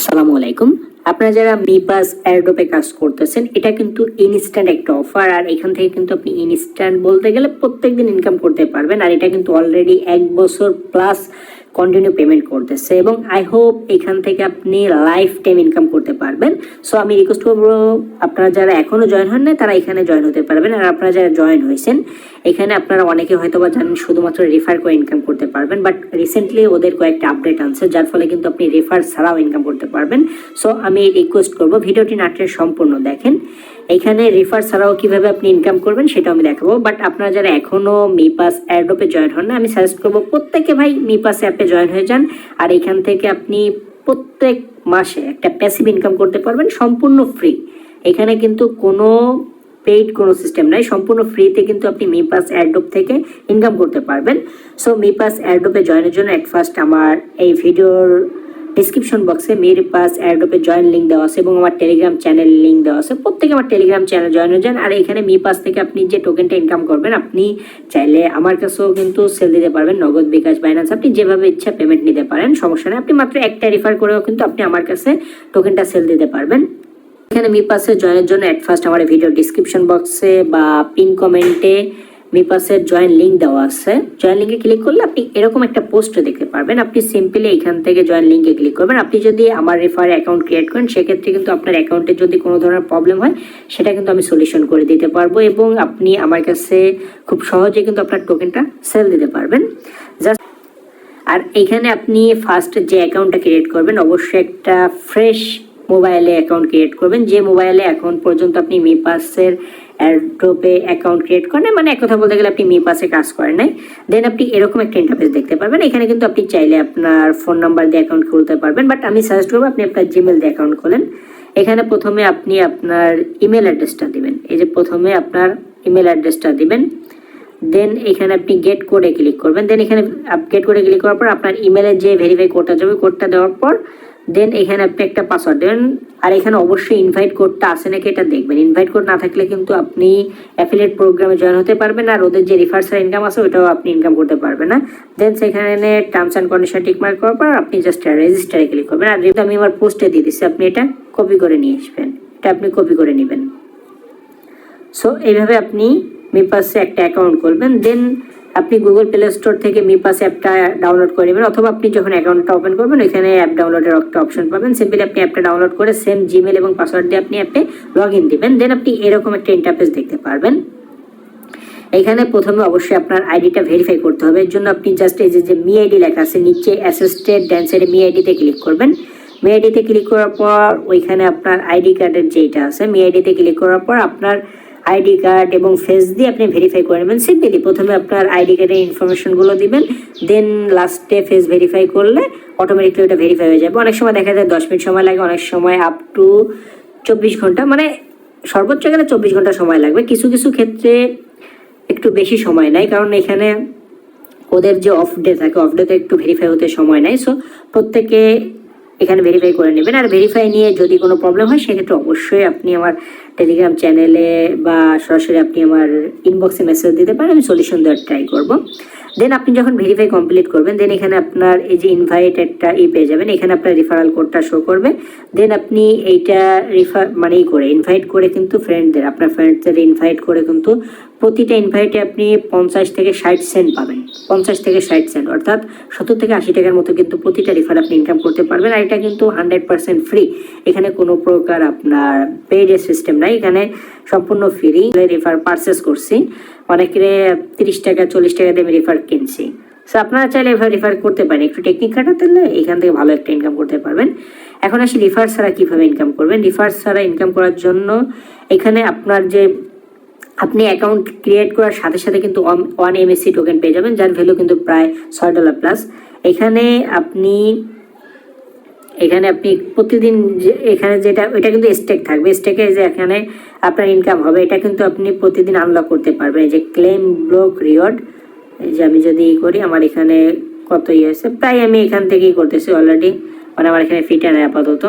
আসসালামু আলাইকুম। আপনারা যারা মিপাস অ্যাডোপে কাজ করতেছেন, এটা কিন্তু ইনস্ট্যান্ট একটা অফার আর এখান থেকে কিন্তু আপনি ইনস্ট্যান্ট বলতে গেলে প্রত্যেকদিন ইনকাম করতে পারবেন, আর এটা কিন্তু অলরেডি এক বছর প্লাস কন্টিনিউ পেমেন্ট করতেছে এবং আই হোপ এখান থেকে আপনি লাইফ টাইম ইনকাম করতে পারবেন। সো আমি রিকোয়েস্ট করব, আপনারা যারা এখনও জয়েন হন না তারা এখানে জয়েন হতে পারবেন। আর আপনারা যারা জয়েন হয়েছেন, এখানে আপনারা অনেকে হয়তো বা জানেন শুধুমাত্র রেফার করে ইনকাম করতে পারবেন বাট রিসেন্টলি ওদের কয়েকটা আপডেট আনছে, যার ফলে কিন্তু আপনি রেফার ছাড়াও ইনকাম করতে পারবেন। সো আমি রিকোয়েস্ট করব, ভিডিওটি নাটের সম্পূর্ণ দেখেন। এখানে রেফার ছাড়াও কীভাবে আপনি ইনকাম করবেন সেটা আমি দেখাবো। বাট আপনারা যারা এখনও মিপাস অ্যাডোপে জয়েন হন না, আমি সাজেস্ট করব প্রত্যেকে ভাই মিপাস অ্যাপে জয়েন হয়ে যান। আর এখান থেকে আপনি প্রত্যেক মাসে একটা প্যাসিভ ইনকাম করতে পারবেন, সম্পূর্ণ ফ্রি এখানে কিন্তু কোনো পেইড কোনো সিস্টেম নাই, সম্পূর্ণ ফ্রিতে কিন্তু আপনি মিপাস অ্যাডোপ থেকে ইনকাম করতে পারবেন। সো মিপাস অ্যাডোপে জয়েনের জন্য অ্যাট ফার্স্ট আমার এই ভিডিওর ডিসক্রিপশন বক্সে মের পাস অ্যাডোপে জয়েন লিঙ্ক দেওয়া আছে এবং আমার টেলিগ্রাম চ্যানেল লিঙ্ক দেওয়া আছে। প্রত্যেকে আমার টেলিগ্রাম চ্যানেল জয়েন হয়ে যান। আর এখানে মি পাস থেকে আপনি যে টোকেনটা ইনকাম করবেন, আপনি চাইলে আমার কাছেও কিন্তু সেল দিতে পারবেন। নগদ, বিকাশ বাইন্যান্স আপনি যেভাবে ইচ্ছা পেমেন্ট নিতে পারেন, সমস্যা নেই। আপনি মাত্র একটা রেফার করেও কিন্তু আপনি আমার কাছে টোকেনটা সেল দিতে পারবেন। এখানে মি পাসে জয়েনের জন্য অ্যাট ফার্স্ট আমার ভিডিও ডিসক্রিপশন বক্সে বা পিন কমেন্টে মি পাসের জয়েন লিঙ্ক দেওয়া আছে। জয়েন লিঙ্কে ক্লিক করলে আপনি এরকম একটা পোস্ট দেখতে পারবেন। আপনি সিম্পলি এখান থেকে জয়েন লিঙ্কে ক্লিক করবেন। আপনি যদি আমার রেফারে অ্যাকাউন্ট ক্রিয়েট করেন, সেক্ষেত্রে কিন্তু আপনার অ্যাকাউন্টে যদি কোনো ধরনের প্রবলেম হয়, সেটা কিন্তু আমি সলিউশন করে দিতে পারব এবং আপনি আমার কাছে খুব সহজে কিন্তু আপনার টোকেনটা সেল দিতে পারবেন। জাস্ট আর এখানে আপনি ফার্স্ট যে অ্যাকাউন্টটা ক্রিয়েট করবেন, অবশ্যই একটা ফ্রেশ মোবাইলে অ্যাকাউন্ট ক্রিয়েট করবেন। যে মোবাইলে এখন পর্যন্ত আপনি মি পাসের অ্যাড্রোপে অ্যাকাউন্ট ক্রিয়েট করেন মানে এক কথা বলতে গেলে আপনি মি পাসে কাজ করেন নাই। দেন আপনি এরকম একটা ইন্টারফেস দেখতে পারবেন। এখানে কিন্তু আপনি চাইলে আপনার ফোন নাম্বার দিয়ে অ্যাকাউন্ট খুলতে পারবেন। বাট আমি সাজেস্ট করব আপনি আপনার জিমেল দিয়ে অ্যাকাউন্ট খোলেন। এখানে প্রথমে আপনি আপনার ইমেল অ্যাড্রেসটা দিবেন। এই যে প্রথমে আপনার ইমেল অ্যাড্রেসটা দিবেন। দেন এখানে আপনি গেট কোডে ক্লিক করবেন। দেন এখানে গেট কোডে ক্লিক করার পর আপনার ইমেলে যে ভেরিফাই কোডটা যাবে কোডটা দেওয়ার পর দেন এখানে আপনি একটা পাসওয়ার্ড দেন। আর এখানে অবশ্যই ইনভাইট কোডটা আছে নাকি এটা দেখবেন। ইনভাইট কোড না থাকলে কিন্তু আপনি অ্যাফিলিয়েট প্রোগ্রামে জয়েন হতে পারবেন আর ওদের যে রিফার্সাল ইনকাম আছে ওটাও আপনি ইনকাম করতে পারবেন না দেন সেখানে terms and condition tick mark করার পর আপনি জাস্ট রেজিস্টারে ক্লিক করবেন। আর যেহেতু আমি আমার পোস্টে দিয়ে দিচ্ছি আপনি এটা কপি করে নিয়ে আসবেন। এটা আপনি কপি করে নেবেন। সো এইভাবে আপনি মিপাসে একটা অ্যাকাউন্ট করবেন দেন আপনি গুগল প্লে স্টোর থেকে মিপাস অ্যাপটা ডাউনলোড করে নেবেন, অথবা আপনি যখন অ্যাকাউন্টটা ওপেন করবেন এখানে অ্যাপ ডাউনলোডের একটা অপশন পাবেন। সিম্পলি আপনি অ্যাপটা ডাউনলোড করে সেম জিমেল এবং পাসওয়ার্ড দিয়ে আপনি অ্যাপে লগ ইন দেবেন। দেন আপনি এরকম একটা ইন্টারফেস দেখতে পারবেন। এখানে প্রথমে অবশ্যই আপনার আইডিটা ভেরিফাই করতে হবে। এর জন্য আপনি জাস্ট এই যে যে মি আইডি লেখা আছে, নিচে অ্যাসিস্টেড ড্যান্সের মি আইডিতে ক্লিক করবেন। মি আইডিতে ক্লিক করার পর ওইখানে আপনার আইডি কার্ডের যেটা আছে মি আইডিতে ক্লিক করার পর আপনার আইডি কার্ড এবং ফেস দিয়ে আপনি ভেরিফাই করে নেবেন। সিম্পলি প্রথমে আপনার আইডি কার্ডের ইনফরমেশনগুলো দিবেন দেন লাস্টে ফেস ভেরিফাই করলে অটোমেটিকলি ওটা ভেরিফাই হয়ে যাবে। অনেক সময় দেখা যায় দশ মিনিট সময় লাগে, অনেক সময় আপ টু চব্বিশ ঘণ্টা মানে সর্বোচ্চ গেলে চব্বিশ ঘণ্টা সময় লাগবে। কিছু কিছু ক্ষেত্রে একটু বেশি সময় নেয়, কারণ এখানে ওদের যে অফ ডে থাকে অফ ডেতে একটু ভেরিফাই হতে সময় নেয়। সো প্রত্যেকে এখানে ভেরিফাই করে নেবেন। আর ভেরিফাই নিয়ে যদি কোনো প্রবলেম হয়, সেক্ষেত্রে অবশ্যই আপনি আমার টেলিগ্রাম চ্যানেলে বা সরাসরি আপনি আমার ইনবক্সে মেসেজ দিতে পারেন, আমি সলিউশন দেওয়ার ট্রাই করব। দেন আপনি যখন ভেরিফাই কমপ্লিট করবেন দেন এখানে আপনার এই যে ইনভাইট একটা ই পেয়ে যাবেন। এখানে আপনার রিফারাল কোডটা শো করবে। দেন আপনি এইটা রিফার মানে ই করে ইনভাইট করে কিন্তু ফ্রেন্ডদের আপনার ফ্রেন্ডদের ইনভাইট করে কিন্তু প্রতিটা ইনভাইটে আপনি পঞ্চাশ থেকে ষাট সেন্ট পাবেন। পঞ্চাশ থেকে ষাট সেন্ট অর্থাৎ সত্তর থেকে আশি টাকার মতো কিন্তু প্রতিটা রিফার আপনি ইনকাম করতে পারবেন। আর এটা কিন্তু হান্ড্রেড পার্সেন্ট ফ্রি এখানে কোনো প্রকার আপনার পেইডের সিস্টেম নাই। এখানে সম্পূর্ণ ফ্রি রিফার পারচেস করছি। অনেকের তিরিশ টাকা, চল্লিশ টাকা দিয়ে আমি রিফার কিনছি। সো আপনারা চাইলে এভাবে রিফার করতে পারেন। একটু টেকনিক খাটাতে হলে এখান থেকে ভালো একটা ইনকাম করতে পারবেন। এখন আসি রিফার ছাড়া কীভাবে ইনকাম করবেন? রিফার ছাড়া ইনকাম করার জন্য এখানে আপনার যে আপনি অ্যাকাউন্ট ক্রিয়েট করার সাথে সাথে কিন্তু ওয়ান এমএসসি টোকেন পেয়ে যাবেন, যার ভ্যালু কিন্তু প্রায় ছয় ডলার প্লাস এখানে আপনি এখানে আপনি প্রতিদিন এখানে যেটা এটা কিন্তু স্টেক থাকবে। স্টেকে যে এখানে আপনার ইনকাম হবে, এটা কিন্তু আপনি প্রতিদিন আনলক করতে পারবেন। যে ক্লেম ব্লক রিওয়ার্ড যে আমি যদি ই করি, আমার এখানে কত ইয়ে আছে প্রায় আমি এখান থেকেই করতেছি অলরেডি মানে আমার এখানে ফিটার আপাতত।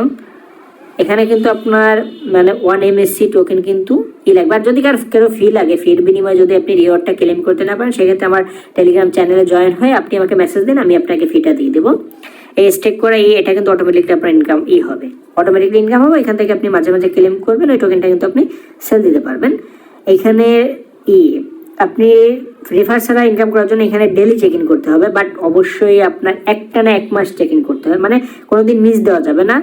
এখানে কিন্তু আপনার মানে ওয়ান এমএসসি টোকেন কিন্তু ই লাগবে আর যদি কার, কারও ফি লাগে ফির বিনিময়ে যদি আপনি রিওয়ার্ডটা ক্লেম করতে না পারেন, সেক্ষেত্রে আমার টেলিগ্রাম চ্যানেলে জয়েন হয়ে আপনি আমাকে মেসেজ দিন, আমি আপনাকে ফিটা দিয়ে দেবো। এই স্টেক করা, এই, এটা কিন্তু অটোমেটিকলি আপনার ইনকাম ই হবে। অটোমেটিকলি ইনকাম হবে, এখান থেকে আপনি মাঝে মাঝে ক্লেম করবেন, ওই টোকেনটা কিন্তু আপনি সেল দিতে পারবেন। এখানে ই আপনি ফ্রি রেফার ছাড়া ইনকাম করার জন্য এখানে ডেলি চেক ইন করতে হবে বাট অবশ্যই আপনার একটা না এক মাস চেক ইন করতে হবে। মানে কোনোদিন মিস দেওয়া যাবে না।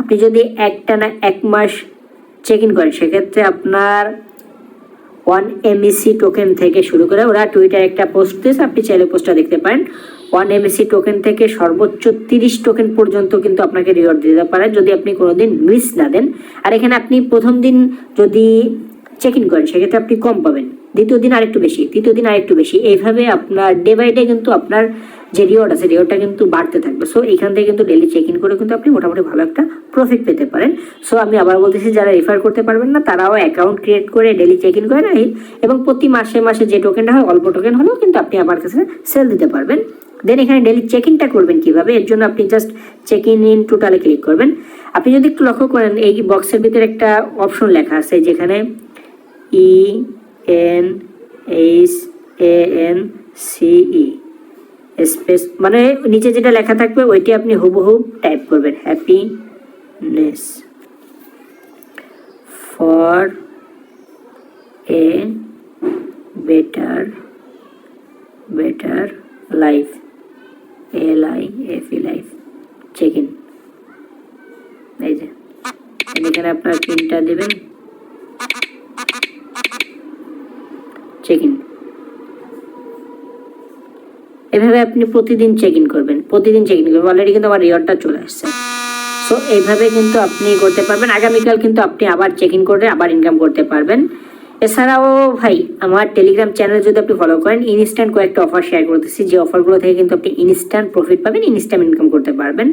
আপনি যদি একটা না এক মাস চেক ইন করেন, সেক্ষেত্রে আপনার ওয়ান এমএসি টোকেন থেকে শুরু করে ওরা টুইটার একটা পোস্ট দিয়েছে, আপনি চাইলে পোস্টটা দেখতে পারেন। ওয়ান এমএসি টোকেন থেকে সর্বোচ্চ তিরিশ টোকেন পর্যন্ত কিন্তু আপনাকে রিওয়ার্ড দিতে পারে, যদি আপনি কোনোদিন মিস না দেন। আর এখানে আপনি প্রথম দিন যদি চেক ইন করেন, সেক্ষেত্রে আপনি কম পাবেন। দ্বিতীয় দিন আরেকটু বেশি তৃতীয় দিন আরেকটু বেশি। এইভাবে আপনার ডে বাই ডে কিন্তু আপনার যে রিওয়ার্ড আছে রিওয়ার্ডটা কিন্তু বাড়তে থাকবে। সো এখান থেকে কিন্তু ডেলি চেক ইন করে কিন্তু আপনি মোটামুটি ভালো একটা প্রফিট পেতে পারেন। সো আমি আবার বলতেছি, যারা রেফার করতে পারবেন না, তারাও অ্যাকাউন্ট ক্রিয়েট করে ডেলি চেক ইন করেন এই- এবং প্রতি মাসে মাসে যে টোকেনটা হয়, অল্প টোকেন হলেও কিন্তু আপনি আমার কাছে সেল দিতে পারবেন। দেন এখানে ডেলি চেক ইনটা করবেন কীভাবে? এর জন্য আপনি জাস্ট চেক ইন ইন টোটালে ক্লিক করবেন। আপনি যদি একটু লক্ষ্য করেন, এই বক্সের ভিতরে একটা অপশন লেখা আছে, যেখানে E N H A N C E space মানে নিচে যেটা লেখা থাকবে, ওইটি আপনি হুবহু টাইপ করবেন। Happiness for a better better life L I F E life check in এই যে, এখানে আপনার পিনটা দেবেন। চেক ইন এভাবে আপনি প্রতিদিন চেক ইন করবেন, প্রতিদিন চেক ইন করবেন। অলরেডি কিন্তু আমার রিওয়ার্ডটা চলে আসছে। সো এইভাবে কিন্তু আপনি করতে পারবেন। আগামীকাল কিন্তু আপনি আবার চেক ইন করে আবার ইনকাম করতে পারবেন। এছাড়াও ভাই, আমার টেলিগ্রাম চ্যানেল যদি আপনি ফলো করেন ইনস্ট্যান্ট কয়েকটা অফার শেয়ার করতেছি যে অফারগুলো থেকে কিন্তু আপনি ইনস্ট্যান্ট প্রফিট পাবেন ইনস্ট্যান্ট ইনকাম করতে পারবেন।